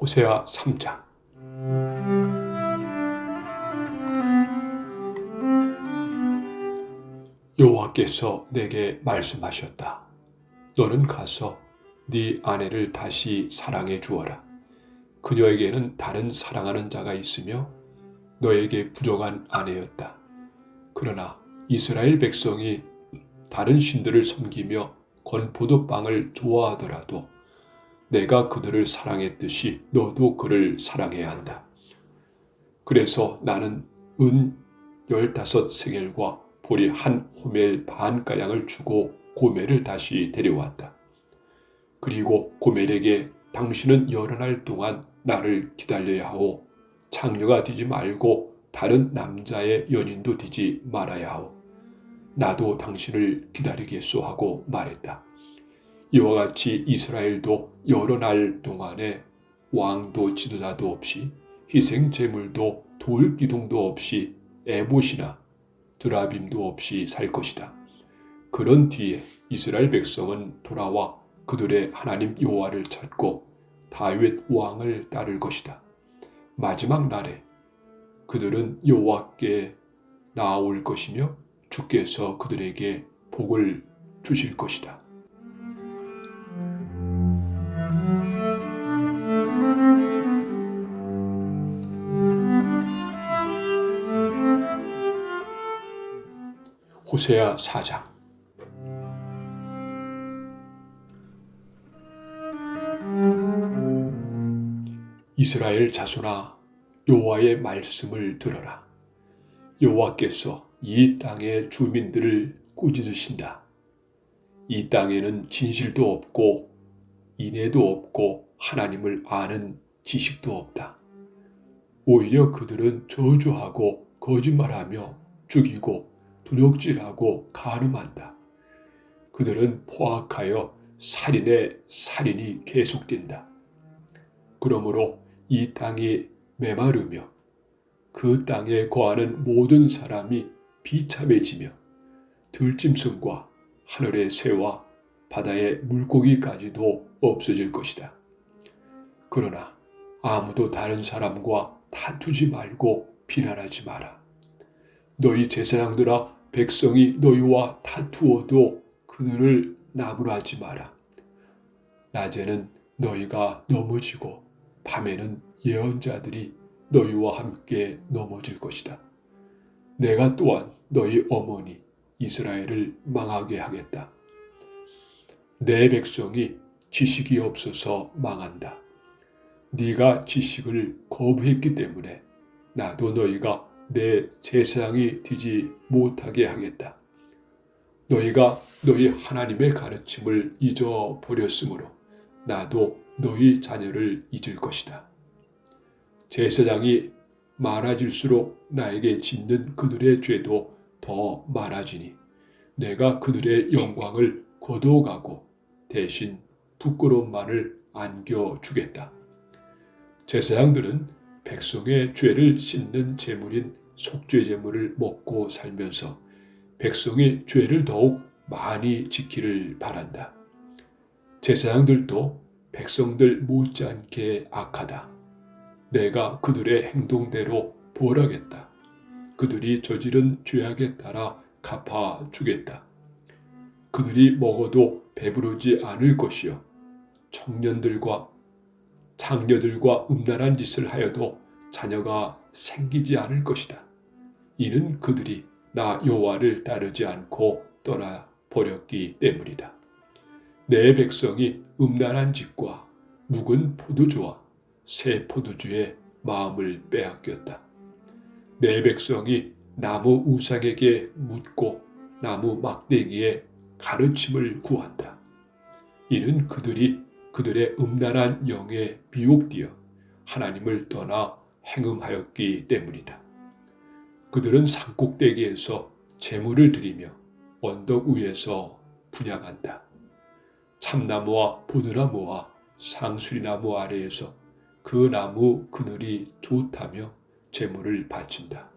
호세아 3장 여호와께서 내게 말씀하셨다. 너는 가서 네 아내를 다시 사랑해 주어라. 그녀에게는 다른 사랑하는 자가 있으며 너에게 부정한 아내였다. 그러나 이스라엘 백성이 다른 신들을 섬기며 건포도 빵을 좋아하더라도 내가 그들을 사랑했듯이 너도 그를 사랑해야 한다. 그래서 나는 은 열다섯 세겔과 보리 한 호멜 반가량을 주고 고멜을 다시 데려왔다. 그리고 고멜에게 당신은 여러 날 동안 나를 기다려야 하오. 창녀가 되지 말고 다른 남자의 연인도 되지 말아야 하오. 나도 당신을 기다리겠소 하고 말했다. 이와 같이 이스라엘도 여러 날 동안에 왕도 지도자도 없이 희생 제물도 돌 기둥도 없이 에봇이나 드라빔도 없이 살 것이다. 그런 뒤에 이스라엘 백성은 돌아와 그들의 하나님 여호와를 찾고 다윗 왕을 따를 것이다. 마지막 날에 그들은 여호와께 나올 것이며 주께서 그들에게 복을 주실 것이다. 호세아 4장. 이스라엘 자손아 여호와의 말씀을 들어라. 여호와께서 이 땅의 주민들을 꾸짖으신다. 이 땅에는 진실도 없고 인애도 없고 하나님을 아는 지식도 없다. 오히려 그들은 저주하고 거짓말하며 죽이고 도둑질하고 간음한다. 그들은 포악하여 살인의 살인이 계속된다. 그러므로 이 땅이 메마르며 그 땅에 거하는 모든 사람이 비참해지며 들짐승과 하늘의 새와 바다의 물고기까지도 없어질 것이다. 그러나 아무도 다른 사람과 다투지 말고 비난하지 마라. 너희 제사장들아 백성이 너희와 다투어도 그들을 나무라지 마라. 낮에는 너희가 넘어지고 밤에는 예언자들이 너희와 함께 넘어질 것이다. 내가 또한 너희 어머니 이스라엘을 망하게 하겠다. 내 백성이 지식이 없어서 망한다. 네가 지식을 거부했기 때문에 나도 너희가 내 제사장이 되지 못하게 하겠다. 너희가 너희 하나님의 가르침을 잊어버렸으므로 나도 너희 자녀를 잊을 것이다. 제사장이 많아질수록 나에게 짓는 그들의 죄도 더 많아지니 내가 그들의 영광을 거둬가고 대신 부끄러움만을 안겨주겠다. 제사장들은 백성의 죄를 씻는 제물인 속죄 제물을 먹고 살면서 백성이 죄를 더욱 많이 지키를 바란다. 제사장들도 백성들 못지않게 악하다. 내가 그들의 행동대로 벌하겠다. 그들이 저지른 죄악에 따라 갚아 주겠다. 그들이 먹어도 배부르지 않을 것이요. 청년들과 장녀들과 음란한 짓을 하여도 자녀가 생기지 않을 것이다. 이는 그들이 나 여호와를 따르지 않고 떠나 버렸기 때문이다. 내 백성이 음란한 짓과 묵은 포도주와 새 포도주에 마음을 빼앗겼다. 내 백성이 나무 우상에게 묻고 나무 막대기에 가르침을 구한다. 이는 그들이 그들의 음란한 영에 비옥되어 하나님을 떠나 행음하였기 때문이다. 그들은 산꼭대기에서 재물을 드리며 언덕 위에서 분양한다. 참나무와 보드나무와 상수리나무 아래에서 그 나무 그늘이 좋다며 재물을 바친다.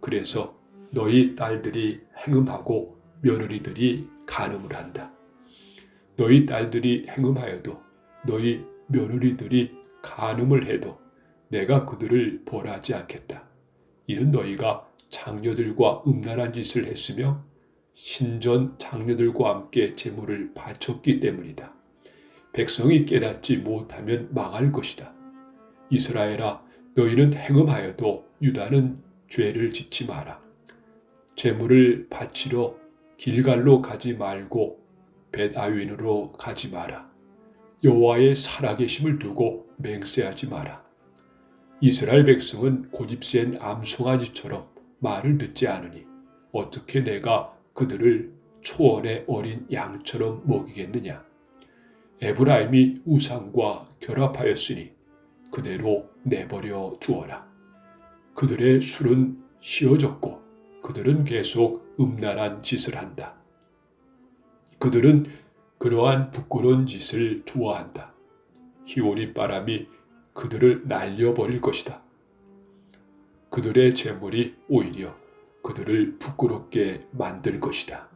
그래서 너희 딸들이 행음하고 며느리들이 간음을 한다. 너희 딸들이 행음하여도 너희 며느리들이 간음을 해도 내가 그들을 벌하지 않겠다. 이는 너희가 장녀들과 음란한 짓을 했으며 신전 장녀들과 함께 제물을 바쳤기 때문이다. 백성이 깨닫지 못하면 망할 것이다. 이스라엘아, 너희는 행음하여도 유다는 죄를 짓지 마라. 제물을 바치러 길갈로 가지 말고 벳아윈으로 가지 마라. 여호와의 살아계심을 두고 맹세하지 마라. 이스라엘 백성은 고집센 암송아지처럼 말을 듣지 않으니 어떻게 내가 그들을 초원의 어린 양처럼 먹이겠느냐? 에브라임이 우상과 결합하였으니 그대로 내버려 두어라. 그들의 술은 쉬어졌고 그들은 계속 음란한 짓을 한다. 그들은 그러한 부끄러운 짓을 좋아한다. 희오리 바람이 그들을 날려버릴 것이다. 그들의 재물이 오히려 그들을 부끄럽게 만들 것이다.